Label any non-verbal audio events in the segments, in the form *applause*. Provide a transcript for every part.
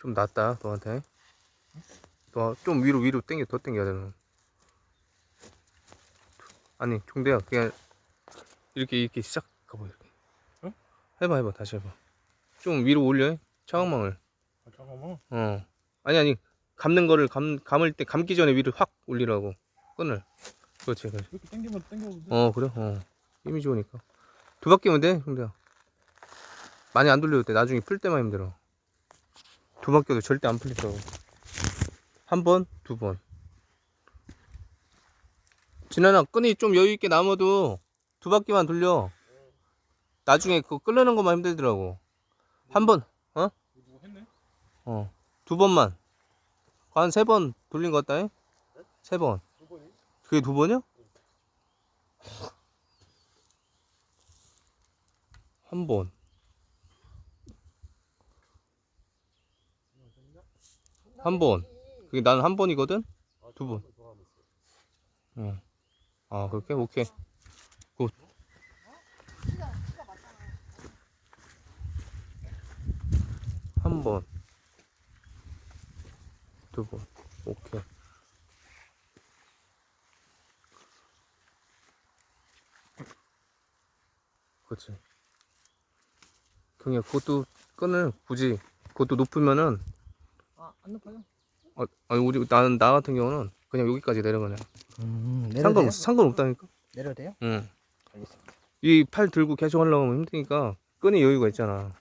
좀 낫다 너한테. 너좀 위로 위로 당겨 더 당겨야 되는 아니 종대야 그냥 이렇게 이렇게 싹 가봐 이렇게 응? 해봐 해봐 다시 해봐. 좀 위로 올려 차광망을. 아, 잠깐만. 어. 아니 아니 감는 거를 감, 감을 때 감기 전에 위로 확 올리라고. 끈을. 그렇지 그렇지. 이렇게 당기면 당겨도 돼. 어 그래? 어. 힘이 좋으니까. 두 바퀴면 돼 형대야. 많이 안 돌려도 돼. 나중에 풀 때만 힘들어 두 바퀴도 절대 안 풀리더라고 한 번 두번 진아나 끈이 좀 여유 있게 남아도 두 바퀴만 돌려 나중에 그거 끌려는 것만 힘들더라고 한번 이거 누구 했네? 어두 번만 한 세 번 돌린 것 같다 세번 두 번이? 그게 두 번이야? 한 번. 한 번. 그게 나는 한 번이거든? 두 번. 응. 아, 그렇게? 오케이. 굿. 한 번. 두 번. 오케이. 그렇지. 그냥 그것도 끈을 굳이 그것도 높으면은 아, 안 높아요? 어, 아니 우리 나는 나 같은 경우는 그냥 여기까지 내려가냐. 음, 상관 상관 없다니까. 내려도 돼요? 응. 알겠습니다. 이 팔 들고 계속 하려고 하면 힘드니까 끈이 여유가 있잖아.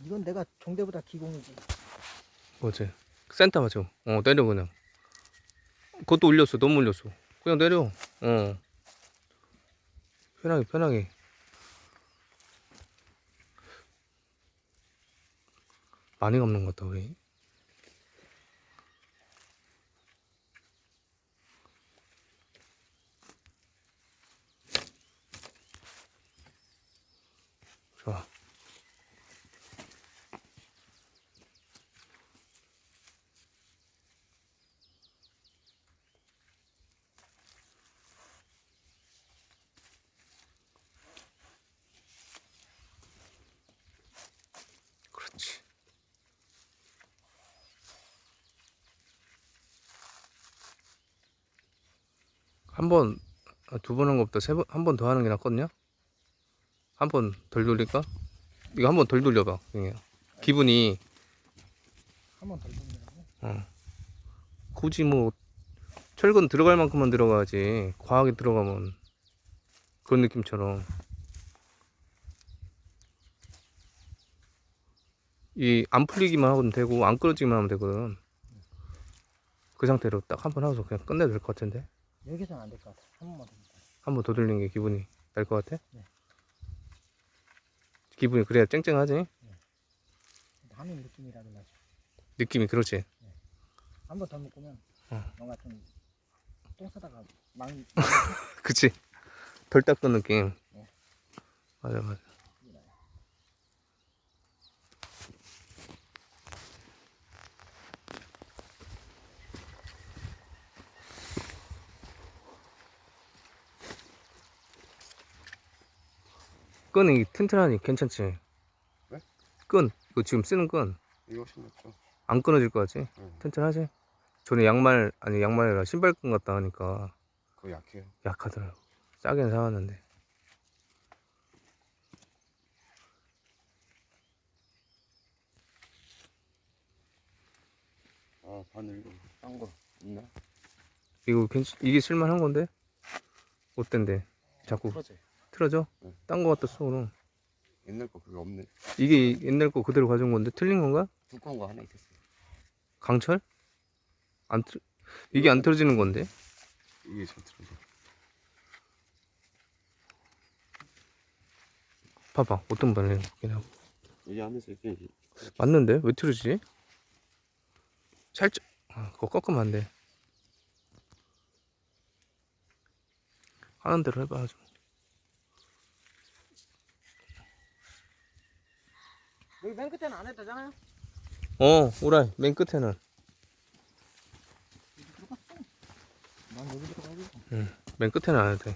이건 내가 종대보다 기공이지. 뭐지? 센터 맞죠? 어 내려 그냥. 그것도 올렸어. 너무 올렸어. 그냥 내려. 어. 편하게 편하게. 많이 감는 것 같다 우리. 한 번, 아, 두번 한 것보다 세 번, 한 번 더 하는 게 낫거든요? 한 번 덜 돌릴까? 이거 한 번 덜 돌려봐, 그냥. 기분이, 한번더 돌리라고. 어. 굳이 뭐, 철근 들어갈 만큼만 들어가야지. 과하게 들어가면. 그런 느낌처럼. 이, 안 풀리기만 하면 되고, 안 끊어지기만 하면 되거든. 그 상태로 딱 한 번 하고서 그냥 끝내도 될 것 같은데? 여기서는 안 될 것 같아. 한 번만 더. 한 번더 돌리는 게 기분이 날 것 같아? 네. 기분이 그래야 쨍쨍하지? 하는 느낌이라도 나죠. 느낌이 그렇지? 한 번 더 묶으면 어. 뭔가 좀 똥 싸다가 망 *laughs* 그치? 덜 닦은 느낌. 네. 맞아, 맞아. 끈이 튼튼하니 괜찮지? 네? 끈, 이거 지금 쓰는 끈. 이거 훨씬 낫죠. 안 끊어질 것 같지? 응. 튼튼하지? 전에 양말, 아니 양말이라 신발끈 같다 하니까 그거 약해요. 약하더라고. 싸게는 사왔는데. 아, 바늘 이거 딴거 있나? 이거 괜찮, 이게 쓸만한 건데? 어땐데? 자꾸 풀어져요. 틀어져? 응. 딴거 같다 쏘는. 옛날 거 그게 없네. 이게 옛날 거 그대로 가져온 건데 틀린 건가? 두꺼운 거 하나 있었어요. 강철? 안 틀, 이게 안 틀어지는 건데? 이게 잘 틀어져. 봐봐, 어떤 발레 같긴 하고. 이게 하면서 이렇게 맞는데? 왜 틀어지지? 살짝, 아, 그거 꺾으면 안 돼. 하는 대로 해봐, 아주. 맨 끝에는 안 해도 되잖아요? 어, 오라이, 맨 끝에는. 난 여기부터 가야지. 응, 맨 끝에는 안 해도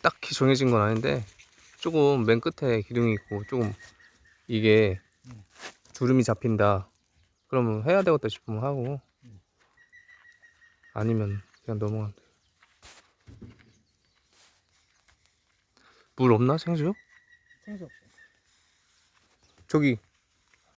딱히 정해진 건 아닌데, 조금 맨 끝에 기둥이 있고, 조금 이게 주름이 잡힌다. 그러면 해야 되겠다 싶으면 하고, 아니면 그냥 넘어가면 돼. 물 없나 생수요? 생수 없어. 저기